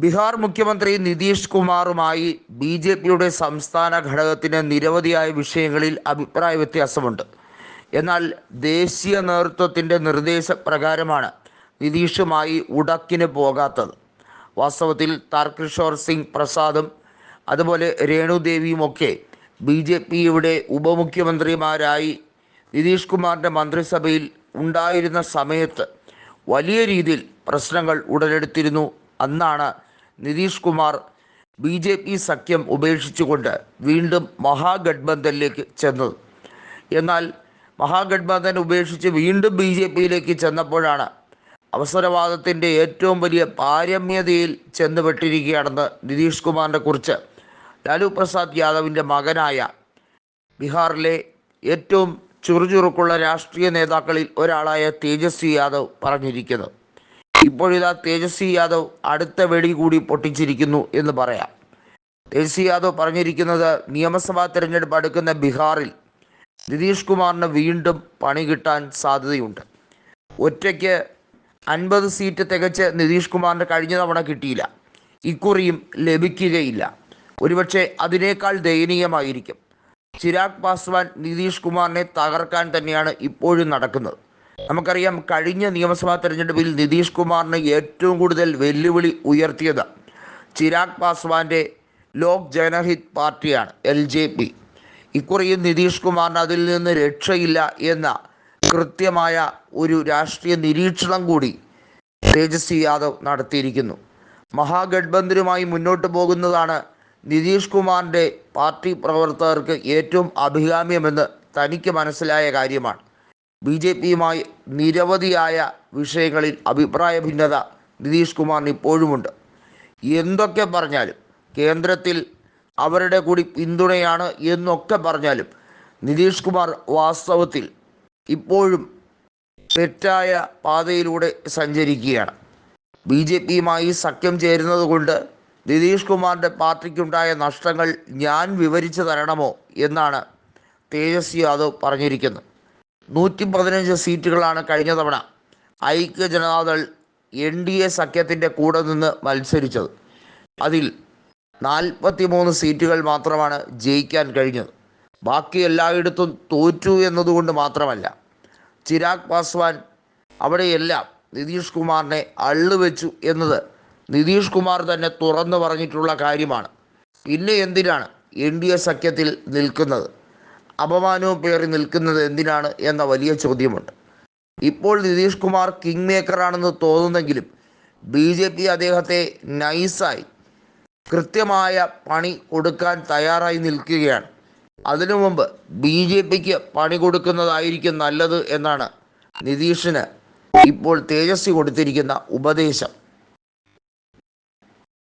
ബീഹാർ മുഖ്യമന്ത്രി Nitish കുമാറുമായി B J പിയുടെ സംസ്ഥാന ഘടകത്തിന് നിരവധിയായ വിഷയങ്ങളിൽ അഭിപ്രായ വ്യത്യാസമുണ്ട്. എന്നാൽ ദേശീയ നേതൃത്വത്തിന്റെ നിർദ്ദേശപ്രകാരമാണ് നിതീഷുമായി ഉടക്കിന് പോകാത്തത്. വാസ്തവത്തിൽ താർകിഷോർ സിംഗ് പ്രസാദും അതുപോലെ രേണുദേവിയുമൊക്കെ ബി ജെ പിയുടെ ഉപമുഖ്യമന്ത്രിമാരായി നിതീഷ് കുമാറിന്റെ മന്ത്രിസഭയിൽ ഉണ്ടായിരുന്ന സമയത്ത് വലിയ രീതിയിൽ പ്രശ്നങ്ങൾ ഉടലെടുത്തിരുന്നു അന്നാണ് Nitish Kumar B J P സഖ്യം ഉപേക്ഷിച്ചുകൊണ്ട് വീണ്ടും മഹാഗഡ്ബന്ധനിലേക്ക് ചെന്നത് എന്നാൽ മഹാഗഡ്ബന്ധൻ ഉപേക്ഷിച്ച് വീണ്ടും ബി ജെ പിയിലേക്ക് ചെന്നപ്പോഴാണ് അവസരവാദത്തിന്റെ ഏറ്റവും വലിയ പാരമ്യതയിൽ ചെന്നുപെട്ടിരിക്കുകയാണെന്ന് നിതീഷ് കുമാറിനെ കുറിച്ച് ലാലു പ്രസാദ് യാദവിന്റെ മകനായ ബീഹാറിലെ ഏറ്റവും ചുറുചുറുക്കുള്ള രാഷ്ട്രീയ നേതാക്കളിൽ ഒരാളായ തേജസ്വി യാദവ് പറഞ്ഞിരിക്കുന്നത് ഇപ്പോഴിതാ തേജസ്വി യാദവ് അടുത്ത വെടി കൂടി പൊട്ടിച്ചിരിക്കുന്നു എന്ന് പറയാം. തേജസ്വി യാദവ് പറഞ്ഞിരിക്കുന്നത് നിയമസഭാ തെരഞ്ഞെടുപ്പ് അടുക്കുന്ന ബീഹാറിൽ നിതീഷ് കുമാറിന് വീണ്ടും പണി കിട്ടാൻ സാധ്യതയുണ്ട്. ഒറ്റയ്ക്ക് അൻപത് സീറ്റ് തികച്ച് നിതീഷ് കുമാറിന് കഴിഞ്ഞ തവണ കിട്ടിയില്ല. ഇക്കുറിയും ലഭിക്കുകയില്ല. ഒരുപക്ഷെ അതിനേക്കാൾ ദയനീയമായിരിക്കും. ചിരാഗ് പാസ്വാൻ നിതീഷ് കുമാറിനെ തകർക്കാൻ തന്നെയാണ് ഇപ്പോഴും നടക്കുന്നത്. നമുക്കറിയാം കഴിഞ്ഞ നിയമസഭാ തെരഞ്ഞെടുപ്പിൽ നിതീഷ് കുമാറിന് ഏറ്റവും കൂടുതൽ വെല്ലുവിളി ഉയർത്തിയത് ചിരാഗ് പാസ്വാന്റെ ലോക് ജനഹിത് പാർട്ടിയാണ് എൽ ജെ പി. ഇക്കുറിയും നിതീഷ് കുമാറിന് അതിൽ നിന്ന് രക്ഷയില്ല എന്ന കൃത്യമായ ഒരു രാഷ്ട്രീയ നിരീക്ഷണം കൂടി തേജസ്വി യാദവ് നടത്തിയിരിക്കുന്നു. മഹാഗഡ്ബന്ധനുമായി മുന്നോട്ട് പോകുന്നതാണ് നിതീഷ് കുമാറിന്റെ പാർട്ടി പ്രവർത്തകർക്ക് ഏറ്റവും അഭികാമ്യമെന്ന് തനിക്ക് മനസ്സിലായ കാര്യമാണ്. ബി ജെ പിയുമായി നിരവധിയായ വിഷയങ്ങളിൽ അഭിപ്രായ ഭിന്നത നിതീഷ് കുമാറിന് ഇപ്പോഴുമുണ്ട്. എന്തൊക്കെ പറഞ്ഞാലും കേന്ദ്രത്തിൽ അവരുടെ കൂടി പിന്തുണയാണ് എന്നൊക്കെ പറഞ്ഞാലും നിതീഷ് കുമാർ വാസ്തവത്തിൽ ഇപ്പോഴും തെറ്റായ പാതയിലൂടെ സഞ്ചരിക്കുകയാണ്. ബി ജെ പിയുമായി സഖ്യം ചേരുന്നത് കൊണ്ട് നിതീഷ് കുമാറിന്റെ പാർട്ടിക്കുണ്ടായ നഷ്ടങ്ങൾ ഞാൻ വിവരിച്ചു തരണമോ എന്നാണ് തേജസ്വി യാദവ് പറഞ്ഞിരിക്കുന്നത്. നൂറ്റി പതിനഞ്ച് സീറ്റുകളാണ് കഴിഞ്ഞ തവണ ഐക്യ ജനതാദൾ എൻ ഡി എ സഖ്യത്തിന്റെ കൂടെ നിന്ന് മത്സരിച്ചത്. അതിൽ നാൽപ്പത്തി മൂന്ന് സീറ്റുകൾ മാത്രമാണ് ജയിക്കാൻ കഴിഞ്ഞത്. ബാക്കി എല്ലായിടത്തും തോറ്റു എന്നതുകൊണ്ട് മാത്രമല്ല ചിരാഗ് പാസ്വാൻ അവിടെയെല്ലാം നിതീഷ് കുമാറിനെ അള്ളുവെച്ചു എന്നത് നിതീഷ് കുമാർ തന്നെ തുറന്നു പറഞ്ഞിട്ടുള്ള കാര്യമാണ്. പിന്നെ എന്തിനാണ് എൻ ഡി എ സഖ്യത്തിൽ നിൽക്കുന്നത്? അപമാനവും പേറി നിൽക്കുന്നത് എന്തിനാണ് എന്ന വലിയ ചോദ്യമുണ്ട്. ഇപ്പോൾ നിതീഷ് കുമാർ കിങ് മേക്കറാണെന്ന് തോന്നുന്നെങ്കിലും ബി ജെ പി അദ്ദേഹത്തെ നൈസായി കൃത്യമായ പണി കൊടുക്കാൻ തയ്യാറായി നിൽക്കുകയാണ്. അതിനു മുമ്പ് ബി ജെ പിക്ക് പണി കൊടുക്കുന്നതായിരിക്കും നല്ലത് എന്നാണ് നിതീഷിന് ഇപ്പോൾ തേജസ്വി കൊടുത്തിരിക്കുന്ന ഉപദേശം.